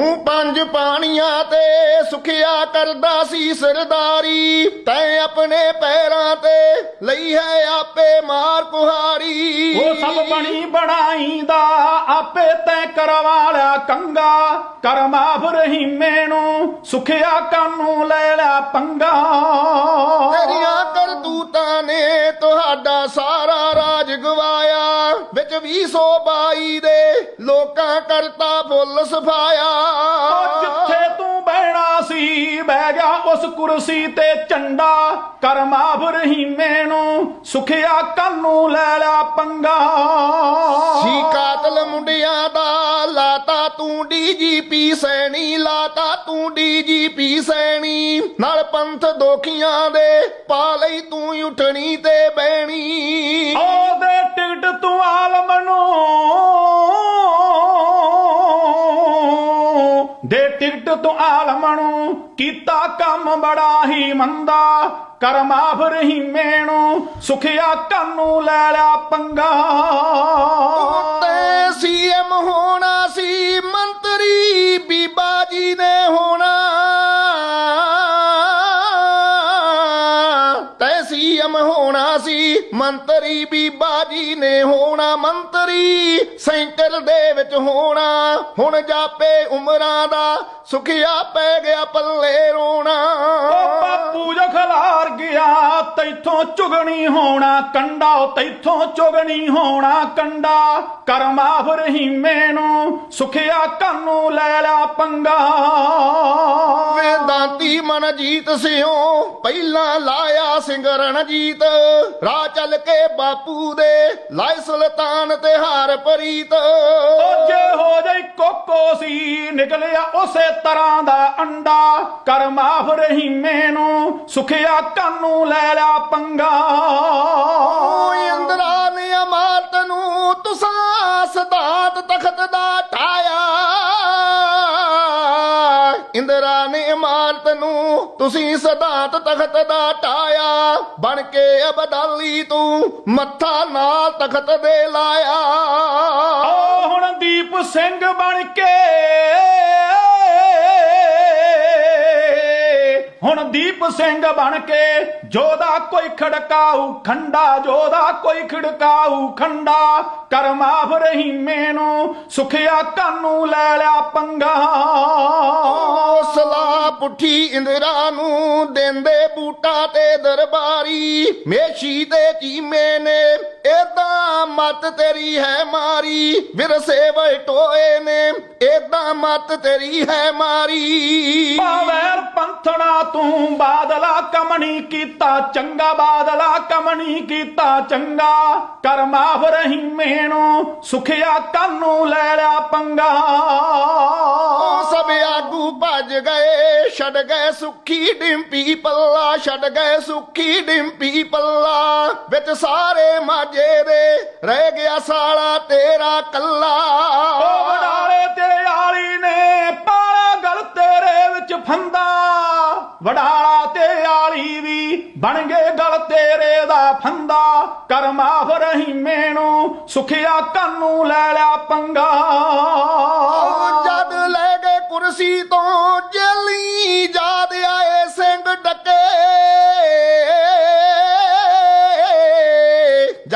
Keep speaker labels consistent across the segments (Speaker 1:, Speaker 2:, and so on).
Speaker 1: ਤੂੰ ਪੰਜ ਪਾਣੀਆਂ ਤੇ ਸੁਖਿਆ ਕਰਦਾ ਸੀ ਸਰਦਾਰੀ ਤੈਂ ਆਪਣੇ ਪੈਰਾਂ ਤੇ ਲਈ ਹੈ ਆਪੇ ਮਾਰ ਕੁਹਾੜੀ।
Speaker 2: ਉਹ ਸਭ ਬਣੀ ਬਣਾਈਂਦਾ ਆਪੇ ਤੈ ਕਰਵਾ ਲਿਆ ਕੰਗਾ। ਕਰਮਾਫ ਰਹੀਮੇ ਨੂੰ ਸੁਖਿਆ ਕਾਨੂੰ ਲੈ ਲਿਆ ਪੰਗਾ।
Speaker 1: ਤੇਰੀਆਂ ਕਰਤੂਤਾਂ ਨੇ ਤੁਹਾਡਾ ਸਾਰਾ ਰਾਜ ਗਵਾਇਆ। ਵਿੱਚ 222 ਦੇ ਲੋਕਾਂ ਕਰਤਾ ਫੁੱਲ ਸਫਾਇਆ।
Speaker 2: ਉਹ ਜਿੱਥੇ ਤੂੰ ਬਹਿਣਾ ਸੀ, ਬਹਿ ਗਿਆ ਉਸ ਕੁਰਸੀ ਤੇ ਝੰਡਾ ਕਰਮਾਫ ਰਹੀਮੇ ਨੂੰ, ਸੁਖਿਆ ਕਾਨੂੰ ਲੈ ਲਿਆ ਪੰਗਾ।
Speaker 1: ਡੀਜੀਪੀ ਸੈਣੀ ਲਾਤਾ ਤੂੰ ਡੀਜੀਪੀ ਸੈਣੀ। ਨਾਲ ਪੰਥ ਦੋਖੀਆਂ ਦੇ ਪਾ ਲਈ ਤੂੰ ਉਠਣੀ ਤੇ ਬਹਿਣੀ।
Speaker 2: ਉਹਦੇ ਟਿਕਟ ਤੂੰ ਆਲਮ ਨੂੰ। ਦੇ ਟਿਕਟ ਤੂੰ ਆਲਮ ਨੂੰ ਕੀਤਾ ਕੰਮ ਬੜਾ ਹੀ ਮੰਦਾ। ਕਰਮਾਫ ਰਹੀਮੇ ਨੂੰ ਸੁਖਿਆ ਕਾਨੂੰ ਲੈ ਲਿਆ ਪੰਗਾ।
Speaker 1: ਤੇ ਸੀਐਮ ਹੋਣਾ ਸੀਐਮ ਹੋਣਾ ਸੀ, ਮੰਤਰੀ ਬੀਬਾ ਜੀ ਨੇ ਹੋਣਾ, ਮੰਤਰੀ ਸੈਂਟਰ ਦੇ ਵਿੱਚ ਹੋਣਾ। ਹੁਣ ਜਾਪੇ ਉਮਰਾਂ ਦਾ, ਸੁਖਿਆ ਪੈ ਗਿਆ ਪੱਲੇ ਰੋਣਾ।
Speaker 2: ਉਹ ਬਾਪੂ ਜੋ ਖਲਾਰ ਗਿਆ, ਤੈਥੋਂ ਚੁਗਣੀ ਹੋਣਾ, ਕੰਡਾ ਤੈਥੋਂ ਚੁਗਣੀ ਹੋਣਾ, ਕੰਡਾ। ਕਰਮਾਫ ਰਹੀਮੇ ਨੂੰ, ਸੁਖਿਆ ਕੰਨੂ ਲੈ ਲਿਆ ਪੰਗਾ।
Speaker 1: ਵੇਦਾਂਤੀ ਮਨ ਜੀਤ ਸਿਓ ਪਹਿਲਾਂ ਲਾਇਆ ਸਿੰਘ ਰਣਜੀਤ। ਰਾਹ ਚੱਲ ਕੇ ਬਾਪੂ ਦੇ ਲਾਇ ਸੁਲਤਾਨ ਤੇ ਹਾਰ ਪਰੀਤ।
Speaker 2: ਜੇ ਹੋ ਜਾਈ ਕੋਕੋ ਸੀ ਨਿਕਲਿਆ ਉਸੇ ਤਰ੍ਹਾਂ ਦਾ ਅੰਡਾ। ਕਰਮਾਫ ਰਹੀਮੇ ਨੂੰ ਸੁਖਿਆ ਕਾਨੂੰ ਲੈ ਲਿਆ ਪੰਗਾ।
Speaker 1: ਓਏ ਅੰਦਰਾ ਨੇ ਅਮਾਰਤ ਨੂੰ ਤੁਸਾਂ ਸਦਾਤ ਤਖਤ ਦਾ ਠਾਇਆ ਤੁਸੀਂ ਸਦਾਤ ਤਖਤ ਦਾ ਟਾਇਆ। ਬਣ ਕੇ ਅਬਦਾਲੀ ਤੂੰ ਮੱਥਾ ਨਾਲ ਤਖਤ ਦੇ ਲਾਇਆ।
Speaker 2: ਓ ਹੁਣ ਦੀਪ ਸਿੰਘ ਬਣ ਕੇ, ਹੁਣ ਦੀਪ ਸਿੰਘ ਬਣ ਕੇ, ਜੋਦਾ ਕੋਈ ਖੜਕਾਊ, ਖੰਡਾ, ਜੋਦਾ ਕੋਈ ਖੜਕਾਊ, ਖੰਡਾ। ਕਰਮਾਫ ਰਹੀਮੇ ਨੂੰ ਸੁਖਿਆ ਕਾਨੂੰ ਲੈ ਲਿਆ ਪੰਗਾ।
Speaker 1: ਸਲਾ ਪੁੱਠੀ ਇੰਦਰਾ ਨੂੰ ਦਿੰਦੇ ਬੂਟਾ ਤੇ ਦਰਬਾਰੀ ਮੇਸ਼ੀ ਤੇ ਚੀਮੇ ਨੇ ਏਦਾਂ ਮਤ ਤੇਰੀ ਹੈ ਮਾਰੀ ਵਿਰਸੇ ਵਟੋਏ ਨੇ ਏਦਾਂ ਮਤ ਤੇਰੀ ਹੈ ਮਾਰੀ।
Speaker 2: ਪਾਵੈਰ ਪੰਥਣਾ ਤੂੰ ਬਾਦਲਾ ਕਮਣੀ ਕੀਤਾ ਚੰਗਾ ਬਾਦਲਾ ਕਮਣੀ ਕੀਤਾ ਚੰਗਾ ਕਰਮਾਫ ਰਹੀਮੇ ਨੂੰ ਸੁਖਿਆ ਕਾਨੂੰ ਲੈ ਲਿਆ ਪੰਗਾ।
Speaker 1: ਉਹ ਸਭ ਆਗੂ ਭੱਜ ਗਏ, ਛੱਡ ਗਏ ਸੁੱਖੀ ਡਿੰਪੀ ਪੱਲਾ, ਛੱਡ ਗਏ ਸੁੱਖੀ ਡਿੰਪੀ ਪੱਲਾ। ਵਿੱਚ ਸਾਰੇ ਮਾਝੇ ਦੇ ਰਹਿ ਗਿਆ ਸਾਲਾ ਤੇਰਾ ਕੱਲਾ।
Speaker 2: ਵਡਾਲਾ ਤੇ ਆਲੀ ਵੀ ਬਣ ਗਏ ਗਲ ਤੇਰੇ ਦਾ ਫੰਦਾ। ਕਰਮਾਫ ਰਹੀਮੇ ਨੂੰ ਸੁਖਿਆ ਕਾਨੂੰ ਲੈ ਲਿਆ ਪੰਗਾ।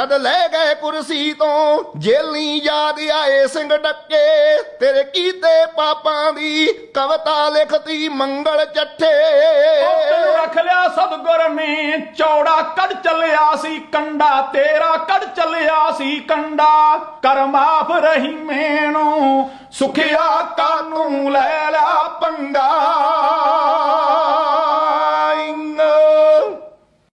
Speaker 1: ਜਦ ਲੈ ਗਏ ਕੁਰਸੀ ਤੋਂ, ਜੇਲੀ ਯਾਦ ਆਏ ਸਿੰਘ ਡੱਕੇ ਤੇਰੇ ਕੀਤੇ ਪਾਪਾਂ ਦੀ ਕਵਤਾ ਲਿਖਤੀ ਮੰਗਲ ਚੱਠੇ।
Speaker 2: ਤੈਨੂੰ ਰੱਖ ਲਿਆ ਸਤਗੁਰ ਨੇ, ਚੌੜਾ ਕੱਢ ਚੱਲਿਆ ਸੀ ਕੰਡਾ, ਤੇਰਾ ਕੱਢ ਚੱਲਿਆ ਸੀ ਕੰਡਾ। ਕਰਮਾਫ ਰਹੀਮੇ ਨੂੰ ਸੁਖਿਆ ਕਾਨੂੰ ਲੈ ਲਿਆ ਪੰਗਾ